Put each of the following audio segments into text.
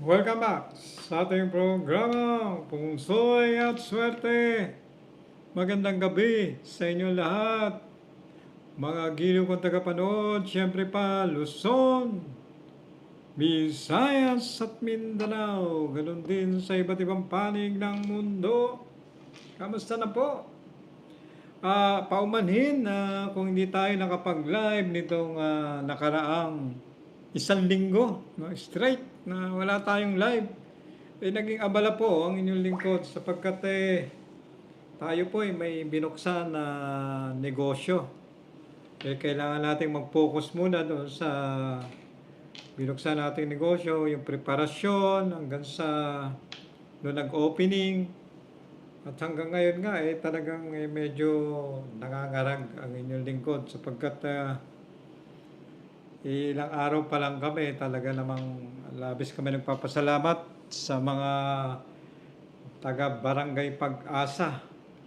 Welcome back sa ating programa, Pungsoy at Swerte. Magandang gabi sa inyo lahat. Mga giliw kong tagapanood, siyempre pa, Luzon, Visayas at Mindanao. Ganon din sa iba't ibang panig ng mundo. Kamusta na po? Ah, paumanhin na kung hindi tayo nakapag-live nitong ah, nakaraang isang linggo, no, straight na wala tayong live. Eh, naging abala po ang inyong lingkod sapagkat eh, tayo po ay may binuksan na negosyo. Eh, kailangan nating mag-focus muna doon sa binuksan nating negosyo, yung preparasyon hanggang sa doon nag-opening. At hanggang ngayon nga, eh, talagang eh, medyo nangangarag ang inyong lingkod sapagkat ah, ilang araw pa lang kami, talaga namang labis kami nagpapasalamat sa mga taga Barangay Pag-asa,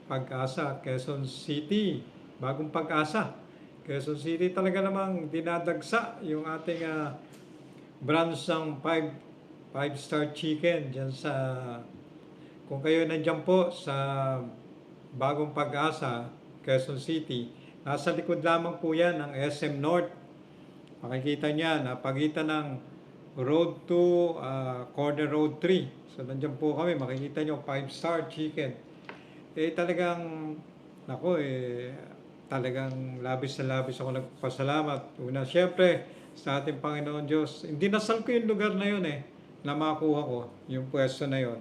Pag-asa, Quezon City, bagong Pag-asa. Quezon City talaga namang dinadagsa yung ating ah, branch ng 5 five star chicken diyan sa kung kayo nandiyan po sa bagong Pag-asa, Quezon City, nasa likod lamang po yan ng SM North. Makikita niya na pagitan ng Road 2, ah, Corner Road 3. So, nandiyan po kami. Makikita niyo 5 star chicken. Eh, talagang, nako eh, talagang labis na labis ako nagpasalamat. Una, syempre, sa ating Panginoon Diyos. Hindi nasal ko yung lugar na yun eh, na makuha ko, yung pwesto na yun.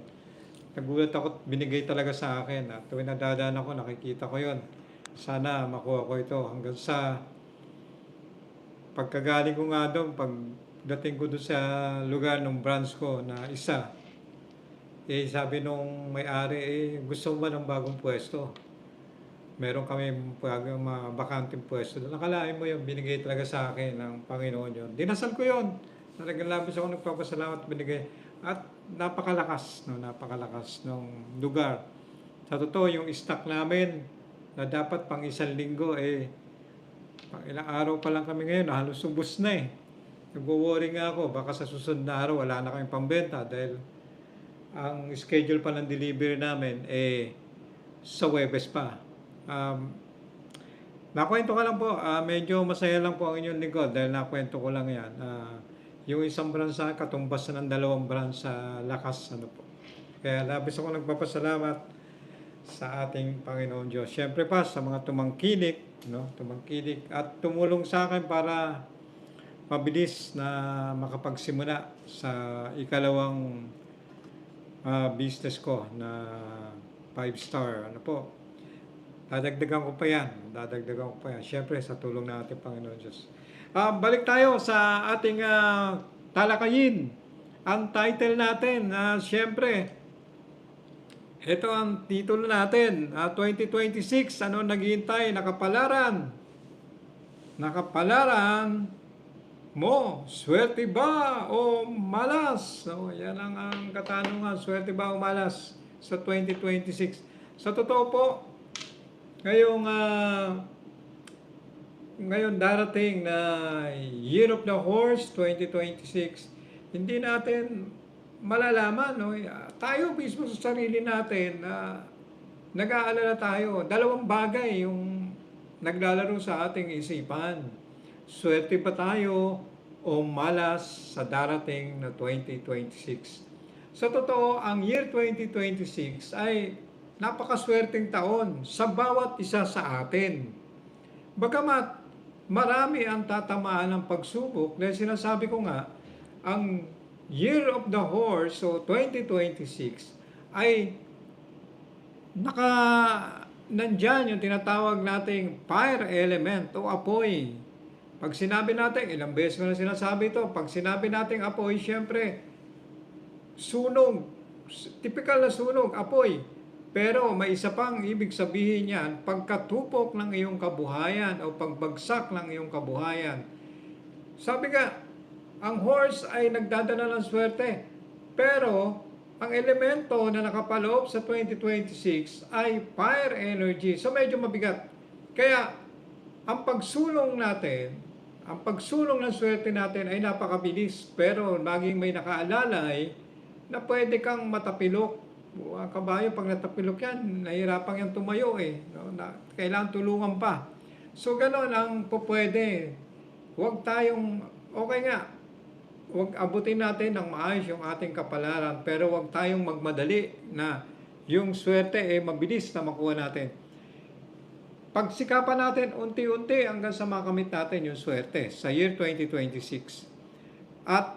Nagulat ako binigay talaga sa akin. At tuwing nadadaan ako, nakikita ko yun. Sana makuha ko ito hanggang sa pagkagaling ko nga doon, pagdating ko doon sa lugar ng branch ko na isa, eh sabi nung may-ari, eh gusto mo ba ng bagong pwesto? Meron kami bagong mga bakanting pwesto. Nakalain mo yun, binigay talaga sa akin ng Panginoon yun. Dinasal ko yun. Talagang labis ako nagpapasalamat binigay. At napakalakas, no, napakalakas ng lugar. Sa totoo, yung stock namin na dapat pang isang linggo, eh, ilang araw pa lang kami ngayon, halos ubos na eh. Nagwo-worry nga ako, baka sa susunod na araw wala na kami pambenta dahil ang schedule pa ng delivery namin eh sa Webes pa. Um, nakwento ka lang po, ah, medyo masaya lang po ang inyong lingkod dahil nakwento ko lang yan. Ah, yung isang branch sa katumbas na ng dalawang branch sa lakas ano po. Kaya labis ako nagpapasalamat sa ating Panginoon Diyos. Siyempre pa sa mga tumangkilik, no? Tumangkilik at tumulong sa akin para mabilis na makapagsimula sa ikalawang ah, business ko na five star ano po. Dadagdagan ko pa yan. Dadagdagan ko pa yan. Siyempre sa tulong ng ating Panginoon Diyos. Ah, balik tayo sa ating ah, talakayin. Ang title natin, ah, siyempre, ito ang titulo natin, ah, 2026, ano naghihintay, nakapalaran. Nakapalaran mo, swerte ba o malas? So, yan ang, ang katanungan, swerte ba o malas sa 2026. Sa totoo po, ngayong ah, ngayon darating na Year of the Horse 2026, hindi natin malalaman, no? tayo mismo sa sarili natin na nag-aalala tayo. Dalawang bagay yung naglalaro sa ating isipan. Swerte ba tayo o malas sa darating na 2026? Sa totoo, ang year 2026 ay napakaswerteng taon sa bawat isa sa atin. Bagamat marami ang tatamaan ng pagsubok dahil sinasabi ko nga, ang Year of the Horse, so 2026, ay naka nandyan yung tinatawag nating fire element o apoy. Pag sinabi natin, ilang beses ko na sinasabi ito, pag sinabi natin apoy, syempre, sunog, typical na sunog, apoy. Pero may isa pang ibig sabihin yan, pagkatupok ng iyong kabuhayan o pagbagsak ng iyong kabuhayan. Sabi nga, ang horse ay nagdadala ng swerte. Pero, ang elemento na nakapaloob sa 2026 ay fire energy. So, medyo mabigat. Kaya, ang pagsulong natin, ang pagsulong ng swerte natin ay napakabilis. Pero, maging may nakaalalay na pwede kang matapilok. Ang kabayo, pag natapilok yan, nahihirapan yung tumayo eh. No? Na, kailangan tulungan pa. So, gano'n ang pupwede. Huwag tayong, okay nga, huwag abutin natin ng maayos yung ating kapalaran, pero huwag tayong magmadali na yung swerte eh mabilis na makuha natin. Pagsikapan natin unti-unti hanggang sa makamit natin yung swerte sa year 2026. At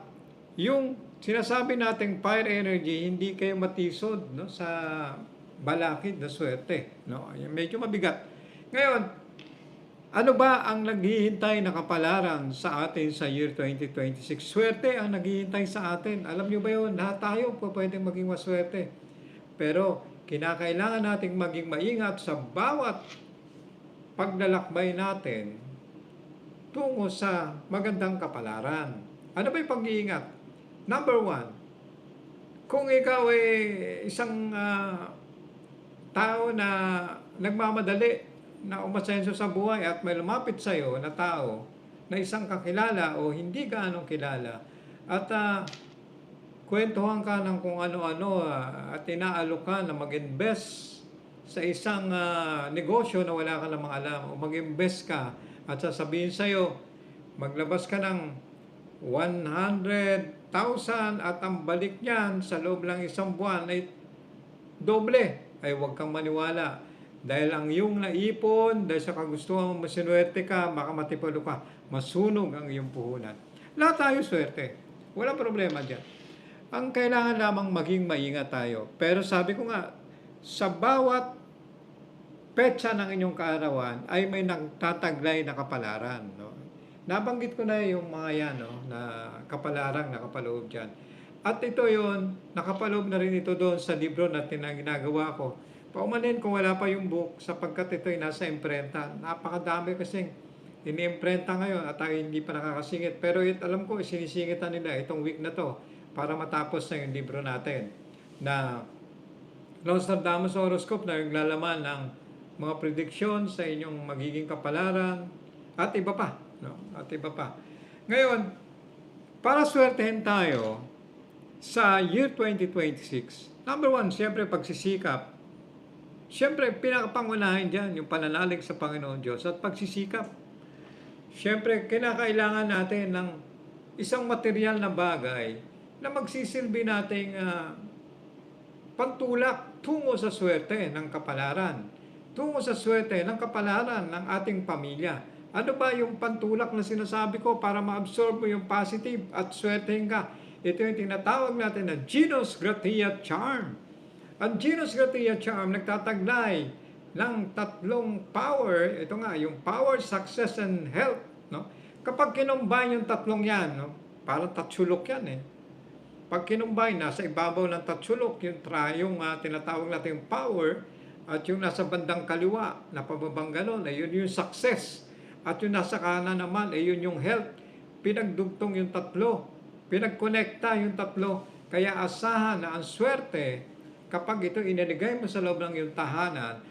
yung sinasabi nating fire energy, hindi kayo matisod no, sa balakid na swerte. No? Medyo mabigat. Ngayon, ano ba ang naghihintay na kapalaran sa atin sa year 2026? Swerte ang naghihintay sa atin. Alam niyo ba yun? Lahat tayo po pwedeng maging maswerte. Pero kinakailangan nating maging maingat sa bawat paglalakbay natin tungo sa magandang kapalaran. Ano ba yung pag-iingat? Number one, kung ikaw ay isang ah, tao na nagmamadali na umasenso sa buhay at may lumapit sa iyo na tao na isang kakilala o hindi gaanong kilala. At ah, kwentuhan ka ng kung ano-ano ah, at inaalok ka na mag-invest sa isang ah, negosyo na wala ka namang alam o mag-invest ka at sasabihin sa iyo maglabas ka ng 100,000 at ang balik niyan sa loob lang isang buwan ay doble. Ay huwag kang maniwala dahil ang iyong naipon dahil sa kagustuhan mo masinuwerte ka baka matipalo ka masunog ang iyong puhunan lahat tayo swerte walang problema dyan ang kailangan lamang maging maingat tayo pero sabi ko nga sa bawat petsa ng inyong kaarawan ay may nagtataglay na kapalaran. No? Nabanggit ko na yung mga yan, no? na kapalarang nakapaloob dyan. At ito yon nakapaloob na rin ito doon sa libro na ginagawa ko. Paumanin kung wala pa yung book sapagkat ito ay nasa imprenta. Napakadami kasing ini-imprenta ngayon at tayo hindi pa nakakasingit. Pero it, alam ko, sinisingitan nila itong week na to para matapos na yung libro natin na Nostradamus horoscope na naglalaman ng mga prediction sa inyong magiging kapalaran at iba pa. No? At iba pa. Ngayon, para swertehin tayo sa year 2026, number one, siyempre pagsisikap. Siyempre, pinakapangunahin dyan yung pananalig sa Panginoon Diyos at pagsisikap. Siyempre, kinakailangan natin ng isang material na bagay na magsisilbi nating ah, pantulak tungo sa swerte ng kapalaran, tungo sa swerte ng kapalaran ng ating pamilya. Ano ba yung pantulak na sinasabi ko para ma-absorb mo yung positive at swertehin ka? Ito yung tinatawag natin na Genus Gratia Charm. Ang Genus Gratia Charm nagtataglay ng tatlong power, ito nga, yung power, success, and health. No? Kapag kinumbine yung tatlong yan, no? parang tatsulok yan eh. Pag kinumbine, nasa ibabaw ng tatsulok, yung, tra, yung ah, tinatawag natin yung power, at yung nasa bandang kaliwa, na pababang ganon, ay yun yung success. At yung nasa kanan naman, ay yun yung health. Pinagdugtong yung tatlo. Pinagkonekta yung tatlo. Kaya asahan na ang swerte, kapag ito inanigay mo sa loob ng iyong tahanan,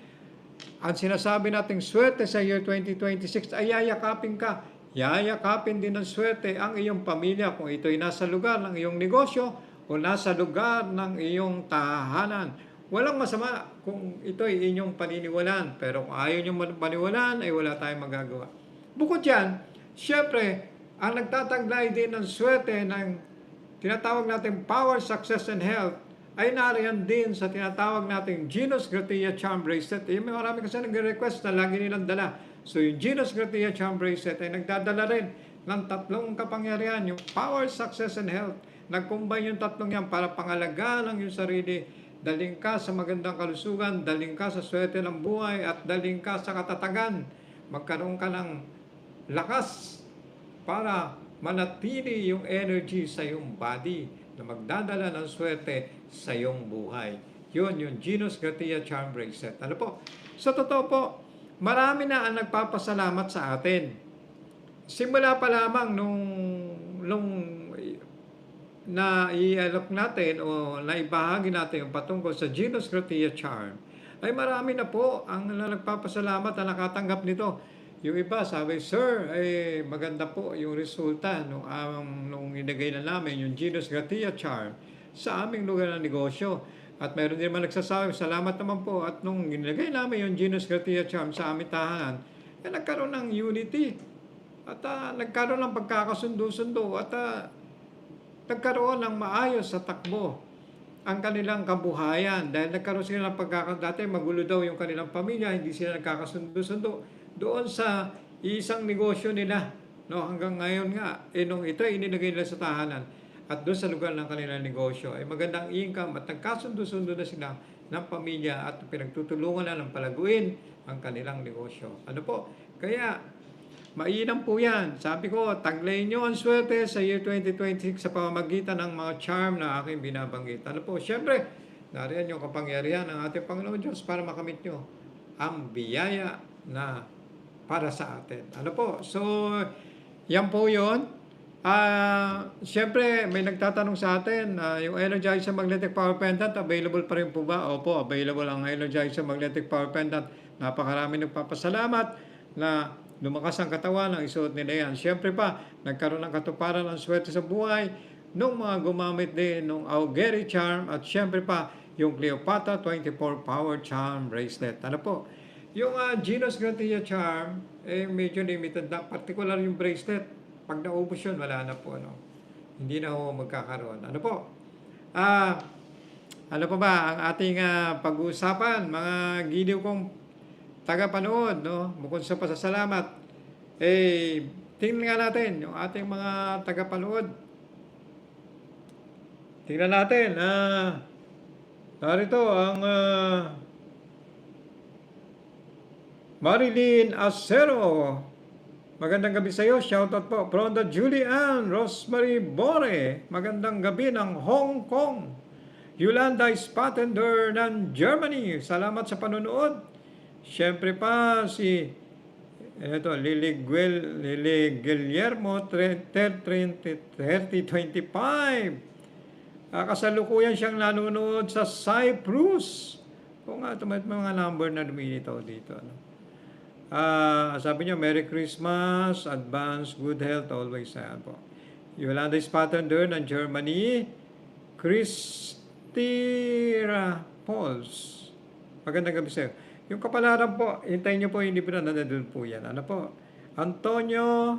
ang sinasabi nating swerte sa year 2026 ay yayakapin ka. Yayakapin din ng swerte ang iyong pamilya kung ito'y nasa lugar ng iyong negosyo o nasa lugar ng iyong tahanan. Walang masama kung ito'y inyong paniniwalaan. Pero kung ayaw nyo paniwalaan, ay wala tayong magagawa. Bukod yan, syempre, ang nagtataglay din ng swerte ng tinatawag natin power, success, and health ay nariyan din sa tinatawag nating Genus Gratia Charm Bracelet. Eh, may marami kasi nagre-request na lagi nilang dala. So yung Genus Gratia Charm Bracelet ay nagdadala rin ng tatlong kapangyarihan, yung power, success, and health. Nag-combine yung tatlong yan para pangalagaan ang yung sarili. Daling ka sa magandang kalusugan, daling ka sa swerte ng buhay, at daling ka sa katatagan. Magkaroon ka ng lakas para manatili yung energy sa iyong body na magdadala ng swerte sa iyong buhay. Yun, yung Genus Gratia Charm Bracelet. Ano po? Sa totoo po, marami na ang nagpapasalamat sa atin. Simula pa lamang nung, nung na i-alok natin o naibahagi natin yung patungkol sa Genus Gratia Charm, ay marami na po ang nagpapasalamat na nakatanggap nito. Yung iba sabi, Sir, eh, maganda po yung resulta nung, um, nung inagay na namin yung Genus Gratia Charm. Sa aming lugar ng negosyo. At meron din naman nagsasabi, salamat naman po. At nung nilagay namin yung Genus Gratia Charm sa aming tahanan, eh, nagkaroon ng unity. At ah, nagkaroon ng pagkakasundo-sundo. At ah, nagkaroon ng maayos sa takbo ang kanilang kabuhayan. Dahil nagkaroon sila ng pagkakasundo. Dati magulo daw yung kanilang pamilya, hindi sila nagkakasundo-sundo. Doon sa isang negosyo nila. No, hanggang ngayon nga, eh, nung ito ininagay nila sa tahanan at doon sa lugar ng kanilang negosyo, ay magandang income at nagkasundo-sundo na sila ng pamilya at pinagtutulungan na ng palaguin ang kanilang negosyo. Ano po? Kaya, mainam po yan. Sabi ko, taglay nyo ang swerte sa year 2026 sa pamamagitan ng mga charm na aking binabanggit. Ano po? Siyempre, nariyan yung kapangyarihan ng ating Panginoon Diyos para makamit nyo ang biyaya na para sa atin. Ano po? So, yan po yun. Ah, Siyempre, may nagtatanong sa atin, ah, yung Energizer Magnetic Power Pendant, available pa rin po ba? Opo, available ang Energizer Magnetic Power Pendant. Napakarami nagpapasalamat na lumakas ang katawan ng isuot nila yan. Siyempre pa, nagkaroon ng katuparan ang swerte sa buhay nung mga gumamit din ng Augeri Charm at siyempre pa, yung Cleopatra 24 Power Charm Bracelet. Ano po? Yung uh, Genus Gratia Charm, eh medyo limited na. Particular yung bracelet. Pag naubos yun, wala na po. No? Hindi na ho magkakaroon. Ano po? Ah, ano pa ba ang ating ah, pag-uusapan, mga giliw kong tagapanood, no? Bukod sa pasasalamat, eh, tingnan nga natin yung ating mga tagapanood. Tingnan natin, ah, narito ang ah, Marilyn Acero. Magandang gabi sa iyo. Shoutout po. The Julian Rosemary Bore. Magandang gabi ng Hong Kong. Yolanda Spattender ng Germany. Salamat sa panonood. Siyempre pa si ito, Lily, Guel, Lily Guillermo 3025. Ah, kasalukuyan siyang nanonood sa Cyprus. Kung nga, ito may mga number na lumilitaw dito. Ano? Ah, sabi niyo, Merry Christmas, advance, good health, always. Ayan po. Yolanda Spattender ng Germany. Christira Pauls. Magandang gabi sa'yo. Yung kapalaran po, hintayin niyo po yung libro na nandun po yan. Ano po? Antonio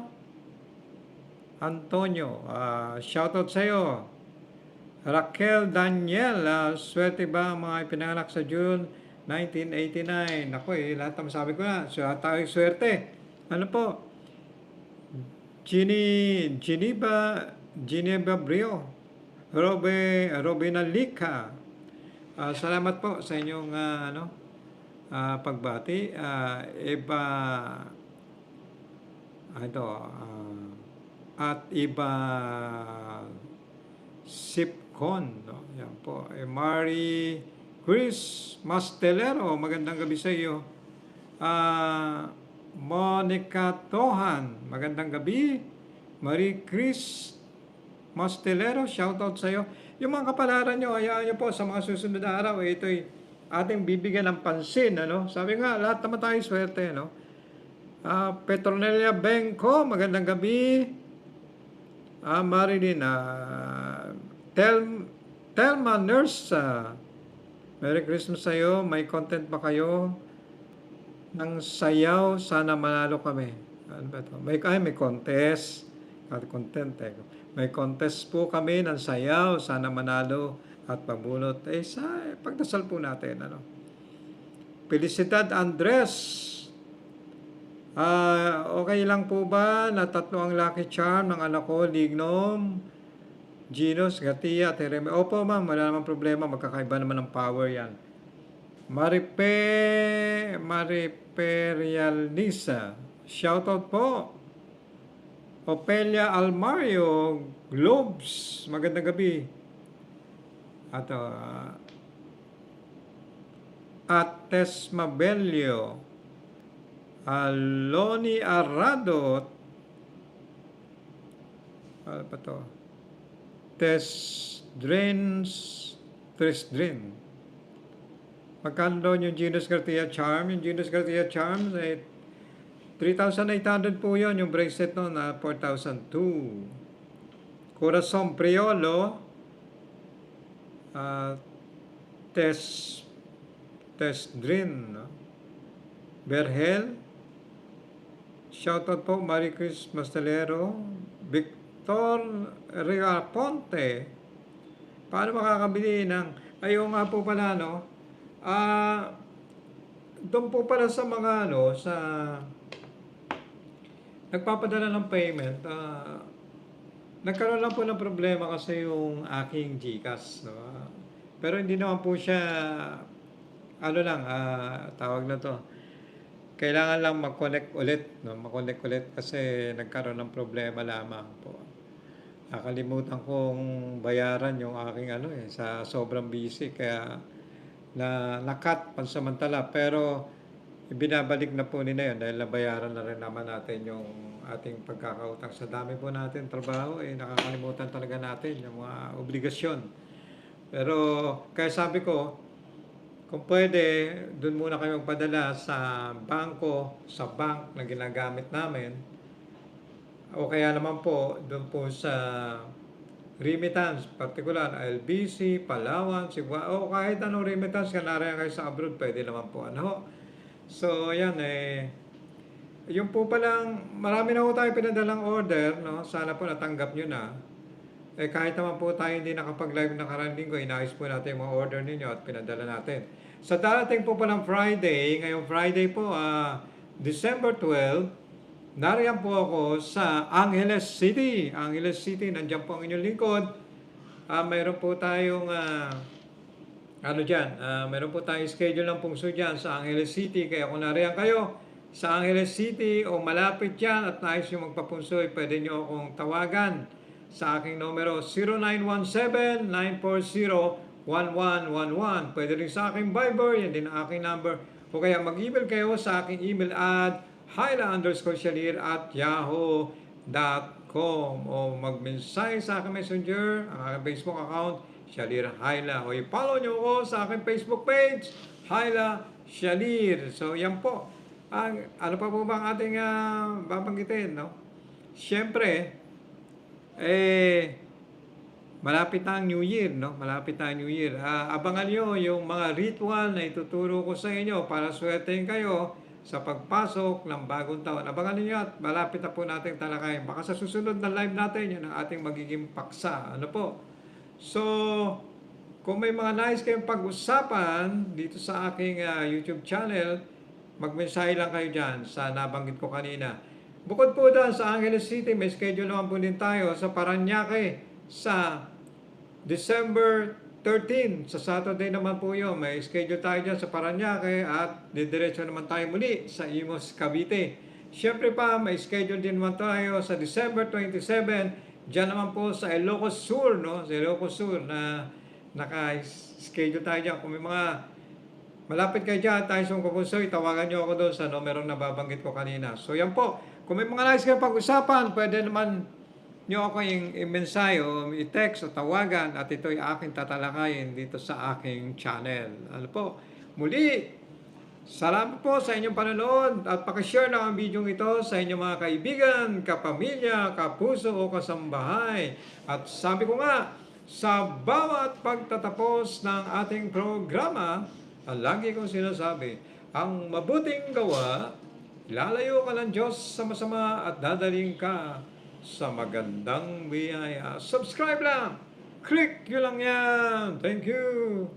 Antonio, ah, shoutout sa'yo. Raquel Daniel, ah, swerte ba mga ipinanganak sa June 1989? Ako eh, lahat ng sabi ko na, tayo swerte. Ano po? Gini, Geneva, Geneva Brio, Robe, Robina Lika. Ah, salamat po sa inyong ah, ano, ah, pagbati. Ah, iba, ito, ah, at iba Sipcon. No? Yan po. Eh, Mari Chris Mastelero, magandang gabi sa iyo. Ah, Monica Tohan, magandang gabi. Marie Chris Mastelero, shoutout sa iyo. Yung mga kapalaran nyo, hayaan nyo po sa mga susunod na araw, eh, ito'y ating bibigyan ng pansin. Ano? Sabi nga, lahat naman tayo swerte. No? Ah, Petronella Benko, magandang gabi. Ah, Marilyn, ah, Tel, Telma Nurse, ah, Merry Christmas sa iyo. May content ba kayo ng sayaw? Sana manalo kami. Ano ba ito? May, ay, may contest. Content eh. May contest po kami ng sayaw. Sana manalo at pabulot. Eh, sa pagdasal po natin. Ano? Felicidad Andres. Ah, okay lang po ba na tatlo ang lucky charm ng anak ko, Lignum, Ginos, Gatia, Tereme? Opo ma'am, wala namang problema, magkakaiba naman ng power yan. Maripe, Mariperialnisa, shoutout po. Opelia Almario, Globes, magandang gabi. At uh, at Tess Mabelio, Aloni Arado, ano pa to? Tess Drains, Tess Drain. Magkano daw yung Genus Garcia Charm? Yung Genus Garcia Charm, eh, 3,800 po yun. Yung bracelet no, na 4,002. Corazon Priolo, ah, Tess Tess Drin, no? Berhel, shoutout po, Marie Chris Mastalero, Victor Riaponte, paano makakabili ng, ayaw nga po pala, no? Ah, doon po pala sa mga, ano, sa, nagpapadala ng payment, ah, nagkaroon lang po ng problema kasi yung aking GCash, no? Pero hindi naman po siya, ano lang, ah, tawag na to, kailangan lang mag-connect ulit, no? Mag-connect ulit kasi nagkaroon ng problema lamang po. Nakalimutan kong bayaran yung aking ano eh, sa sobrang busy. Kaya na nakat pansamantala. Pero ibinabalik na po nila yun dahil nabayaran na rin naman natin yung ating pagkakautang. Sa dami po natin trabaho eh nakakalimutan talaga natin yung mga obligasyon. Pero kaya sabi ko kung pwede doon muna kayo magpadala sa bangko sa bank na ginagamit namin o kaya naman po doon po sa remittance, particular LBC, Palawan, Cebu, o kahit anong remittance ka nariyan kayo sa abroad, pwede naman po ano. So, yan eh. Yung po palang, marami na po tayo pinadalang order, no? Sana po natanggap nyo na. Eh kahit naman po tayo hindi nakapag-live ng karang linggo, inayos po natin yung mga order ninyo at pinadala natin. Sa darating po palang Friday, ngayong Friday po, ah, December 12, Nariyan po ako sa Angeles City. Angeles City, nandiyan po ang inyong lingkod. Ah, mayroon po tayong ah, ano dyan, ah, mayroon po tayong schedule ng pungso dyan sa Angeles City. Kaya kung nariyan kayo sa Angeles City o malapit dyan at nais yung magpapunsoy, pwede nyo akong tawagan sa aking numero 0917-940-1111. Pwede rin sa aking Viber, yan din ang aking number. O kaya mag-email kayo sa aking email at hyla underscore shalir at yahoo.com o mag-mensahe sa aking messenger, ang aking Facebook account, Shalir Hyla. O i-follow nyo ako sa aking Facebook page, Hyla Shalir. So yan po. Ang, ano pa po ba ang ating uh, babanggitin, no? Siyempre, eh, malapit na ang New Year, no? Malapit na ang New Year. Ah, abangan nyo yung mga ritual na ituturo ko sa inyo para swertein kayo sa pagpasok ng bagong taon. Abangan niyo at malapit na po natin talakayin. Baka sa susunod na live natin, yun ang ating magiging paksa. Ano po? So, kung may mga nais kayong pag-usapan dito sa aking uh, YouTube channel, magmensahe lang kayo dyan sa nabanggit ko kanina. Bukod po doon sa Angeles City, may schedule naman po din tayo sa Paranaque sa December 13, sa Saturday naman po yun, may schedule tayo dyan sa Paranaque at didiretso naman tayo muli sa Imos, Cavite. Siyempre pa, may schedule din naman tayo sa December 27, dyan naman po sa Ilocos Sur, no? Sa Ilocos Sur na naka-schedule tayo dyan. Kung may mga malapit kayo dyan, tayo sa kukunsoy, tawagan nyo ako doon sa numero na babanggit ko kanina. So yan po, kung may mga nais kayong pag-usapan, pwede naman nyo ako yung i-mensahe o i-text o tawagan at ito'y aking tatalakayin dito sa aking channel. Ano po? Muli, salamat po sa inyong panonood at pakishare na ang video ito sa inyong mga kaibigan, kapamilya, kapuso o kasambahay. At sabi ko nga, sa bawat pagtatapos ng ating programa, ang lagi kong sinasabi, ang mabuting gawa, lalayo ka ng Diyos sa masama at dadaling ka sa magandang biyaya. Subscribe lang! Click nyo lang yan! Thank you!